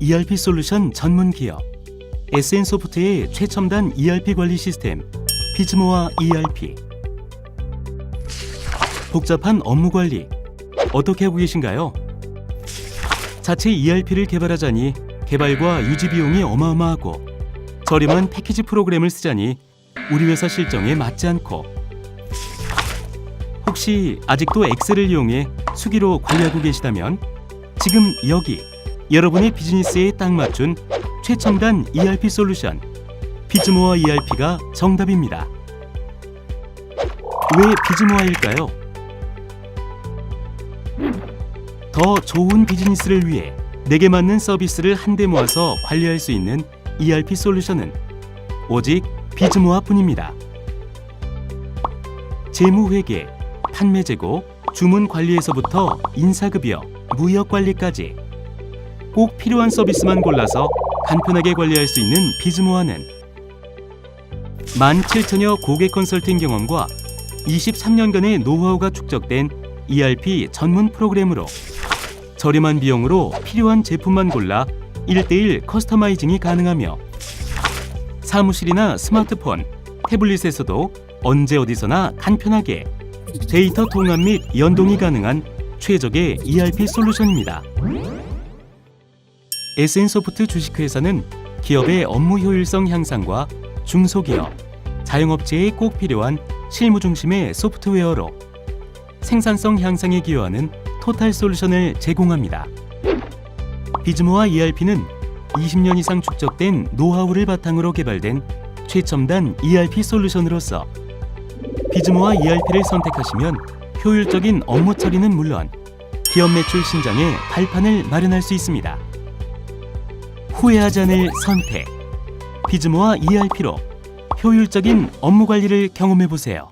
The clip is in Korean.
ERP 솔루션 전문 기업. SN소프트의 최첨단 ERP 관리 시스템 피즈모아 ERP 복잡한 업무 관리 어떻게 하고 계신가요? 자체 ERP를 개발하자니 개발과 유지 비용이 어마어마하고 저렴한 패키지 프로그램을 쓰자니 우리 회사 실정에 맞지 않고. 혹시 아직도 엑셀을 이용해 수기로 관리하고 계시다면 지금 여기 여러분의 비즈니스에 딱 맞춘 최첨단 ERP 솔루션 비즈모아 ERP가 정답입니다. 왜 비즈모아일까요? 더 좋은 비즈니스를 위해 내게 맞는 서비스를 한데 모아서 관리할 수 있는 ERP 솔루션은 오직 비즈모아뿐입니다. 재무회계, 판매 재고, 주문 관리에서부터 인사급여, 무역 관리까지 꼭 필요한 서비스만 골라서 간편하게 관리할 수 있는 비즈모아는 17,000여 고객 컨설팅 경험과 23년간의 노하우가 축적된 ERP 전문 프로그램으로 저렴한 비용으로 필요한 제품만 골라 1대1 커스터마이징이 가능하며 사무실이나 스마트폰, 태블릿에서도 언제 어디서나 간편하게 데이터 통합 및 연동이 가능한 최적의 ERP 솔루션입니다. SN소프트 주식회사는 기업의 업무 효율성 향상과 중소기업, 자영업체에 꼭 필요한 실무 중심의 소프트웨어로 생산성 향상에 기여하는 토탈 솔루션을 제공합니다. 비즈모아 ERP는 20년 이상 축적된 노하우를 바탕으로 개발된 최첨단 ERP 솔루션으로서 비즈모아 ERP를 선택하시면 효율적인 업무 처리는 물론 기업 매출 신장의 발판을 마련할 수 있습니다. 후회하지 않을 선택. 비즈모아 ERP로 효율적인 업무 관리를 경험해 보세요.